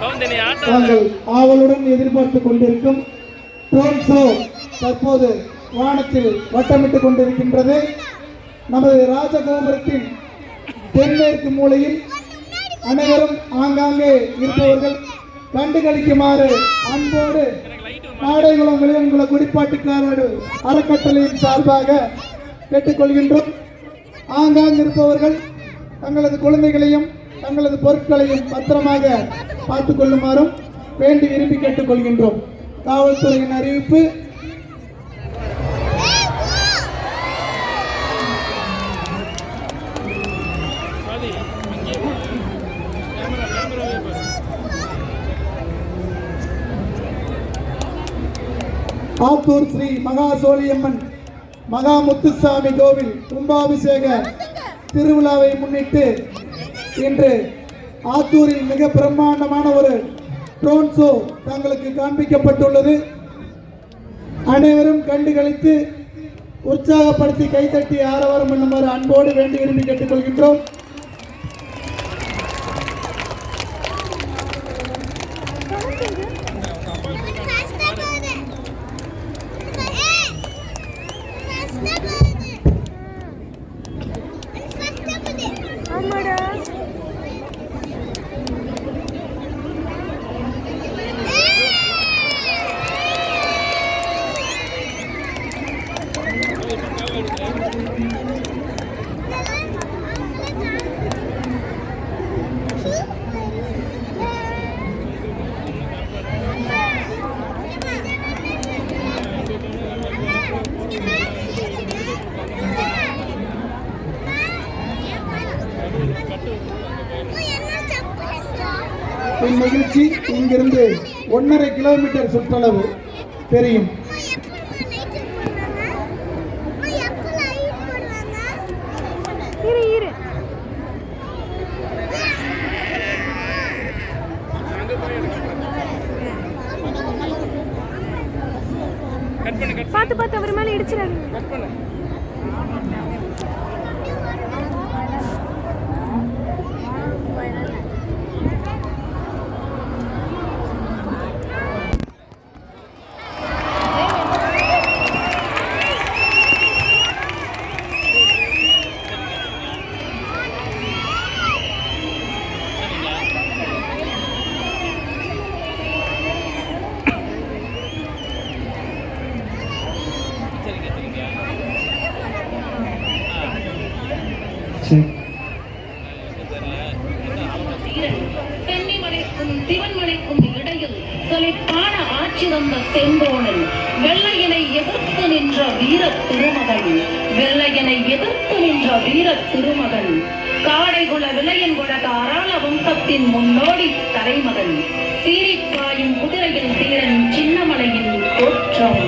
நாங்கள் ஆவலுடன் எதிர்பார்த்து கொண்டிருக்கும் ட்ரோன் ஷோ தற்போது வானத்தில் வட்டமிட்டுக் கொண்டிருக்கின்றது. நமது ராஜகோபுரத்தின் தென்மேற்கு மூலையில் அனைவரும் ஆங்காங்கே இருப்பவர்கள் கண்டுகளிக்குமாறு அன்போடு நாடைகுளம் விளையன்குள குடிப்பாட்டுக்காரர் அறக்கட்டளையின் சார்பாக கேட்டுக்கொள்கின்றோம் ஆங்காங்கு இருப்பவர்கள் தங்களது குழந்தைகளையும் தங்களது பொருட்களையும் பத்திரமாக பார்த்துக் கொள்ளுமாறும் வேண்டி விரும்பி கேட்டுக்கொள்கின்றோம். காவல்துறையின் அறிவிப்பு. ஆத்தூர் ஸ்ரீ மகா சோழியம்மன் மகா முத்துசாமி கோவில் கும்பாபிஷேக திருவிழாவை முன்னிட்டு இன்று ஆத்தூரில் மிக பிரம்மாண்டமான ஒரு ட்ரோன் ஷோ தங்களுக்கு காண்பிக்கப்பட்டுள்ளது. அனைவரும் கண்டு கழித்து உற்சாகப்படுத்தி கைத்தட்டி ஆரவாரம் பண்ணுமாறு அன்போடு வேண்டி விரும்பி கேட்டுக்கொள்கின்றோம். இந்நிகழ்ச்சி இங்கிருந்து ஒன்றரை கிலோமீட்டர் சுற்றளவு தெரியும். பார்த்து பார்த்து அவர் மேலே இடிச்சிடாதீங்க. இடையில் ஆட்சி வந்த செங்கோணன் வெள்ளையனை எதிர்த்து நின்ற வீர திருமகன் வெள்ளையனை எதிர்த்து நின்ற வீர திருமகன் காடைகுல விளையன் குலக அராள வம்சத்தின் முன்னோடி தலைமகன் சீரிப்பாயும் குதிரையில் தீரன் சின்னமலையின் தோற்றம்.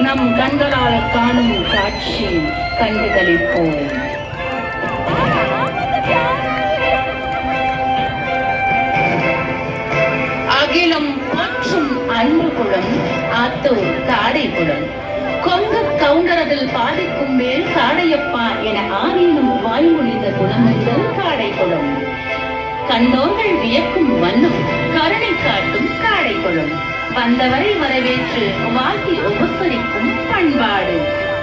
நம் கண்களால் காணும் காட்சி கண்டுகளிப்போம். அகிலம் மற்றும் அன்பு குளம் ஆத்தூர் காடை குளம். கொங்கு கவுண்டரதில் பாதிக்கும் மேல் காடையப்பா என ஆரீனும் வாய்மொழிந்த குணமென்றல் காடை குளம். கண்டோர்கள் வியக்கும் வண்ணம் கருணை காட்டும் காடை குளம். வந்தவரை வரவேற்று வாழ்த்தி உபசரிக்கும் பண்பாடு.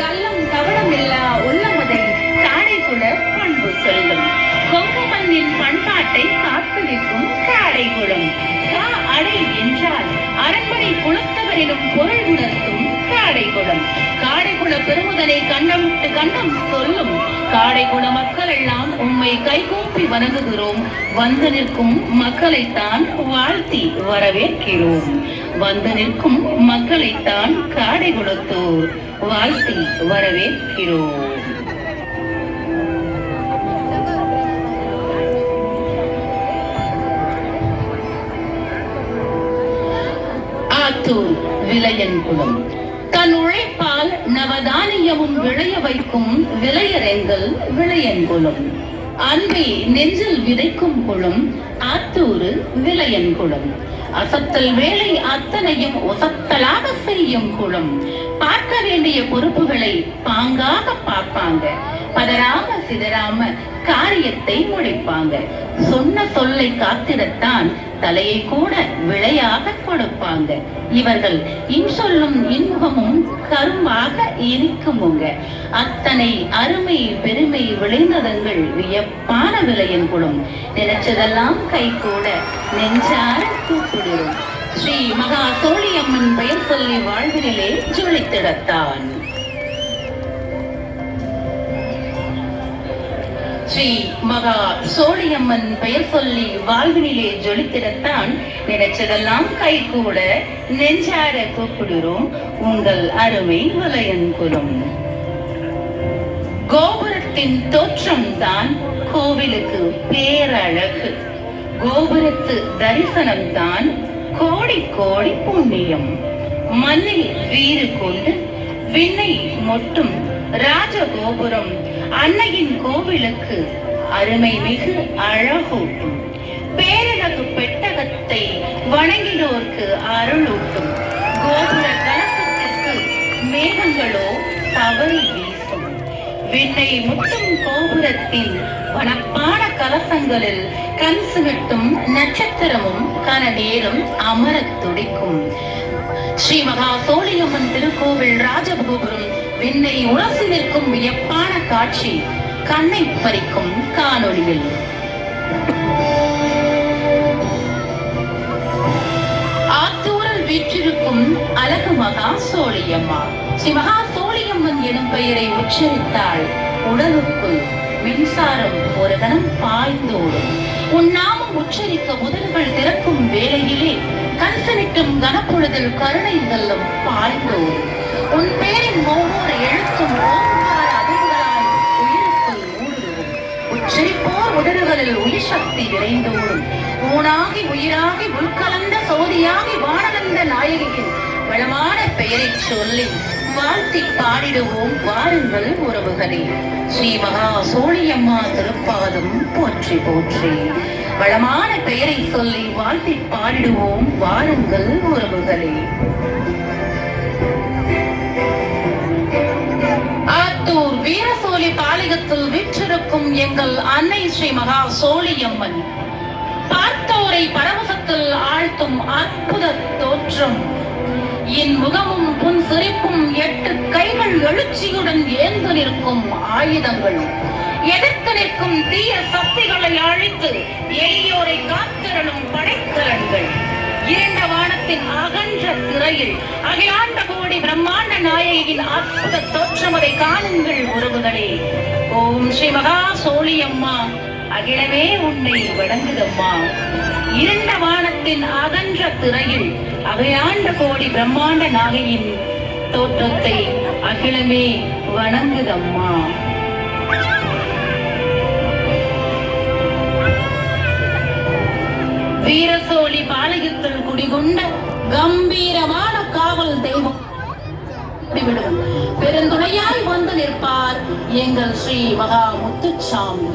கள்ளம் கவனமில்லா உள்ளமதை காடைக்குல பண்பு சொல்லும். கொங்கு மண்ணின் பண்பாட்டை காத்தளிக்கும் காடைக்குளம் கா அடை என்றால் அரண்மனை குளத்தவரிலும் பொருள் உணர்த்தும் காடைகுளம் காடைக்குள பெருமுதனை கண்டம் கண்ணம் சொல்லும். காடைக்குள மக்கள் எல்லாம் உம்மை கைகூப்பி வணங்குகிறோம். வந்து நிற்கும் மக்களைத்தான் வாழ்த்தி வரவேற்கிறோம். வந்து நிற்கும் மக்களைத்தான் காடைக்குளத்தோர் வாழ்த்தி வரவேற்கிறோம். விலையன் குலம் தன் உழைப்பால் நவதானியமும் விளைய வைக்கும் விளையரெங்கள் விளையன் குலம் அன்பை நெஞ்சில் விதைக்கும் குளம் ஆத்தூரு விளையன் குளம். அசத்தல் வேலை அத்தனையும் ஒசத்தலாக செய்யும் குளம். பார்க்க வேண்டிய பொறுப்புகளை பாங்காக பார்ப்பாங்க. பதறாம சிதறாம காரியத்தை முடிப்பாங்க. சொன்ன சொல்லை காத்திடத்தான் தலையை கூட விளையாக கொடுப்பாங்க. இவர்கள் இன்சொல்லும் இன்முகமும் கரும்பாக இருக்குமுங்க. அத்தனை அருமை பெருமை விளைந்ததங்கள் வியப்பான விலையின் குளம் நினைச்சதெல்லாம் கை கூட நெஞ்சார கூப்பிடுவோம். ஸ்ரீ மகா சோழியம்மன் பெயர் சொல்லி வாழ்வினிலே ஜொலித்திடத்தான். ஸ்ரீ மகா சோழியம்மன் பெயர் சொல்லி வாழ்வினிலே ஜொலித்திடத்தான் நினைச்சதெல்லாம் கை கூட நெஞ்சார கூப்பிடுறோம். உங்கள் அருமை வலையன் குலம். கோபுரத்தின் தோற்றம் தான் கோவிலுக்கு பேரழகு. கோபுரத்து தரிசனம் தான் கோடி கோடி புண்ணியம். மண்ணில் வீறு கொண்டு விண்ணை மொட்டும் ராஜகோபுரம் அன்னையின் கோவிலுக்கு அருமை மிகு அழகூட்டும். பேரழகு பெட்டகத்தை வணங்கினோர்க்கு அருளூட்டும். கோபுர கலசத்திற்கு மேகங்களோ தவறி வீசும். விண்ணை முட்டும் கோபுரத்தின் வனப்பான கலசங்களில் கண் சுமிட்டும் நட்சத்திரமும் கன நேரம் அமரத் துடிக்கும். ஸ்ரீ மகா சோழியம்மன் திருக்கோவில் ராஜகோபுரம் விண்ணை உணர்ந்து நிற்கும் வியப்பான காட்சி கண்ணை பறிக்கும் காணொளியில். ஆத்தூரில் வீற்றிருக்கும் அழகு மகா சோழியம்மா. மகா சோழியம்மன் எனும் பெயரை உச்சரித்தாள். உடலுக்குள் மின்சாரம் ஒரு கணம் பாய்ந்தோடும். உன்னாமம் உச்சரிக்க முதல்கள் திறக்கும் வேளையிலே கன்சனிட்டும் கனப்பொழுதில் கருணை வெல்லம் பாய்ந்தோடும். உன் பேரின் ஒவ்வொரு எழுத்தும் ஓங்கார அதிர்வுகளாய் உயிருக்குள் ஊடுருவும். உச்சரிப்போர் உதடுகளில் உயிர் சக்தி விரைந்தோடும் ஊனாகி உயிராகி உள்கலந்த சோதியாகி வானகந்த நாயகியின் வளமான பெயரை சொல்லி வாழ்த்தி பாடிடுவோம் வாருங்கள் உறவுகளே. ஸ்ரீ மகா சோழியம்மா திருப்பாதம் போற்றி போற்றி. வளமான பெயரை சொல்லி வாழ்த்தி பாடிடுவோம் வாருங்கள் இருக்கும் எங்கள் அன்னை ஸ்ரீ மகா சோழியம்மன். பார்த்தோரை பரவசத்தில் ஆழ்த்தும் அற்புத தோற்றம். என் முகமும் புன் சிரிப்பும் எட்டு கைகள் எழுச்சியுடன் ஏந்து நிற்கும் ஆயுதங்கள். எதிர்த்து நிற்கும் தீய சக்திகளை அழித்து எளியோரை காத்திரணும் படைத்திறன்கள் இரண்ட வானத்தின் அகன்ற திரையில் அகிலாண்ட கோடி பிரம்மாண்ட நாயகியின் அற்புத தோற்றம் அதை காணுங்கள் உறவுகளே. ஓம் ஸ்ரீ மகா சோழியம்மா அகிலமே உன்னை வணங்குதம்மா. இரண்ட வானத்தின் அகன்ற திரையில் அகையாண்ட கோடி பிரம்மாண்ட நாகையின் தோற்றத்தை அகிலமே வணங்குதம்மா. வீரசோழி பாலயுத்தம் கொண்ட கம்பீரமான காவல் தெய்வம். பெருந்துணையாய் வந்து நிற்பார் எங்கள் ஸ்ரீ மகா முத்துச்சாமி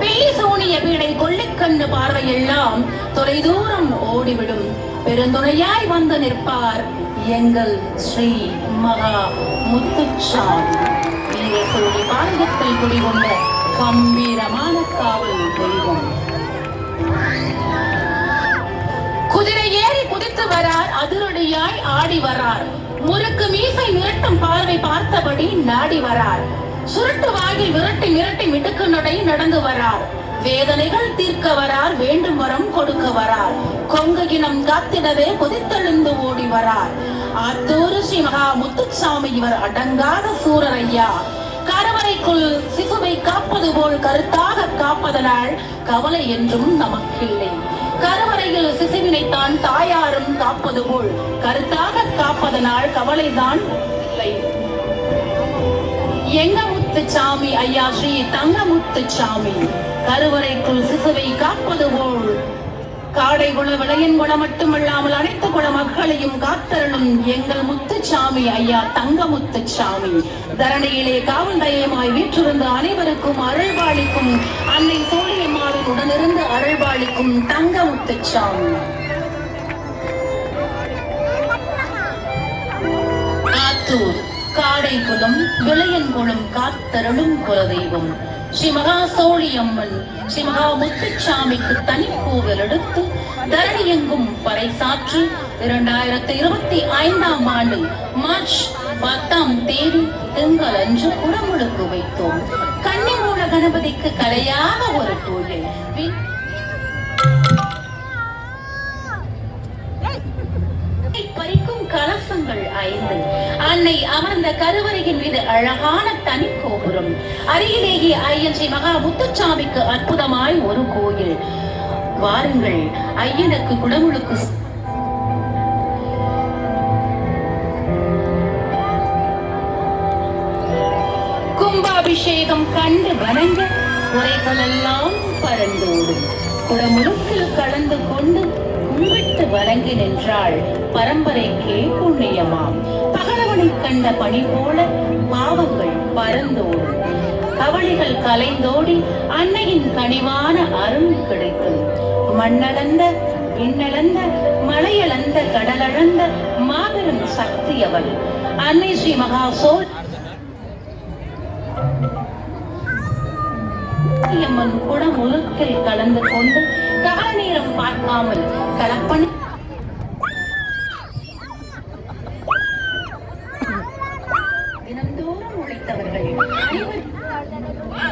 பெரிய சோனிய பீடை கொள்ளிக்கண்ணு பார்வையெல்லாம் தொலைதூரம் ஓடிவிடும். பெருந்துணையாய் வந்து நிற்பார் எங்கள் ஸ்ரீ மகா முத்துச்சாமி சோனி பாரதத்தில் குடிகொண்ட கம்பீரமான காவல் தெய்வம். ஏறி குதித்து வரார் அதிரடியாய் ஆடி வரார். முறுக்கு மீசை மிரட்டும் பார்வை பார்த்தபடி நாடி வரார். சுருட்டு வாயில் விரட்டி மிரட்டி மிடுக்கு நடை நடந்து வரார். வேதனைகள் தீர்க்க வரார் வேண்டும் வரம் கொடுக்க வரார். கொங்கு இனம் காத்திடவே கொதித்தெழுந்து ஓடி வரார். ஆத்தூரு ஸ்ரீ மகா முத்துசாமி இவர் அடங்காத சூரர் ஐயா சிசுவை காப்பது போல் கருத்தாக காப்பதனால் கவலை என்றும் நமக்கில்லை. கருவறையில் சிசுவினை தான் தாயாரும் காப்பது போல் கருத்தாக காப்பதனால் கவலைதான் இல்லை. எங்க முத்துச்சாமி ஐயா ஸ்ரீ தங்க முத்துச்சாமி கருவறைக்குள் சிசுவை காப்பது போல் காடை குல விளையன் குல மட்டுமல்லாமல் அனைத்து குல மக்களையும் காத்தரணும் எங்கள் முத்துச்சாமி ஐயா தங்க முத்துச்சாமி தரணியிலே காவல் தெய்வமாய் வீற்றிருந்த அனைவருக்கும் அருள்பாலிக்கும் அன்னை சோழியம்மா சோழியம்மாவின் உடனிருந்து அருள்பாளிக்கும் தங்க முத்துச்சாமி. ஆத்தூர் காடைக்குளம் விளையன்குளம் காத்தருளும் குலதெய்வம். ஸ்ரீ மகா சோழியம்மன் ஸ்ரீ மகா முத்துச்சாமிக்கு தனி எடுத்து தரணி எங்கும் பறைசாற்றி இரண்டாயிரத்தி இருபத்தி ஐந்தாம் ஆண்டு மார்ச் பத்தாம் தேதி திங்கள் அன்று குடமுழுக்கு வைத்தோம். கணபதிக்கு கலையாக ஒரு கோயில் பறிக்கும் கலசங்கள் ஐந்து. அன்னை அமர்ந்த கருவறையின் மீது அழகான தனி கோபுரம். அருகிலேயே ஐயன் ஸ்ரீ மகா முத்துச்சாமிக்கு அற்புதமாய் ஒரு கோயில். வாருங்கள் ஐயனுக்கு குடமுழுக்கு கண்டு வணங்க குறைகளெல்லாம் பறந்தோடும் குடமுழுக்கில் கலந்து கொண்டு கும்பிட்டு வணங்கி நின்றாள் பரம்பரைக்கே புண்ணியமாம். பகலவனை கண்ட பணி போல பாவங்கள் பறந்தோடும் கவலைகள் கலைந்தோடி அன்னையின் கனிவான அருள் கிடைக்கும். மண்ணளந்த விண்ணளந்த மலையளந்த கடலளந்த மாபெரும் சக்தி அவள் அன்னை ஸ்ரீ மகாசோல் சோழ கூட முழுக்கில் கலந்து கொண்டு கால நேரம் பார்க்காமல் கலப்பணி தினந்தோறும் உழைத்தவர்கள் அனைவரும்